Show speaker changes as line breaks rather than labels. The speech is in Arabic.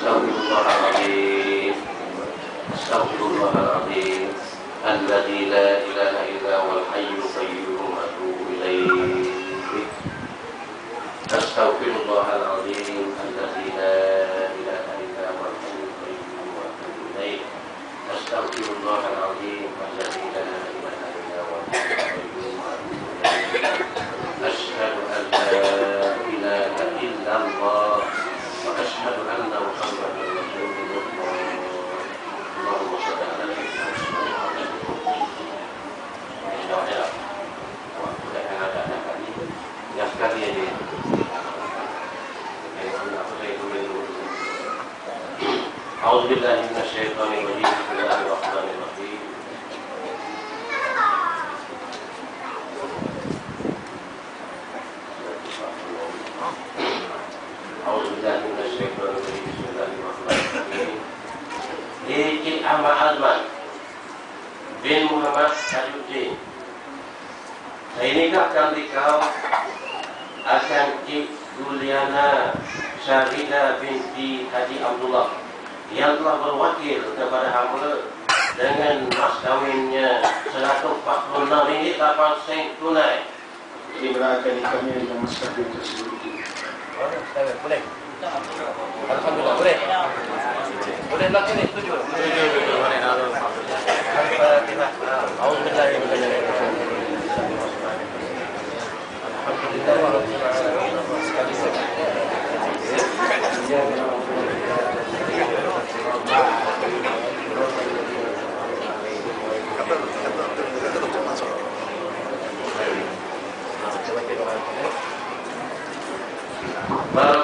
أستغفر الله العظيم أستغفر الله العظيم الذي لا إله إلا هو الحي القيوم. أتوب إليه. أستغفر الله العظيم. الذي لا إله إلا هو الحي القيوم. أتوب إليه. أستغفر الله العظيم. الذي لا إله إلا هو الحي القيوم. أتوب إليه. أشهد أن لا إله إلا الله. أشهد أن محمدا رسول الله. اللهم صل على سيدنا محمد وعلى آله وأقول هذا حديث يقتضي أعوذ بالله من الشيطان الرجيم. بسم الله الرحمن الرحيم. أعوذ بالله من الشيطان Sheikh Amma Alman bin Muhammad Sayyuddin. Nah, inikah cantik kau akan Juliana Syarida binti Haji Abdullah yang telah berwakil kepada hamba dengan mas kawinnya 146 ringgit 8 sen tunai.
Ini di kami dengan mas kawin tersebut.
Boleh, boleh. Alhamdulillah, boleh. Ya, 連絡ね、一人は。أعوذ بالله من الشيطان
Bye.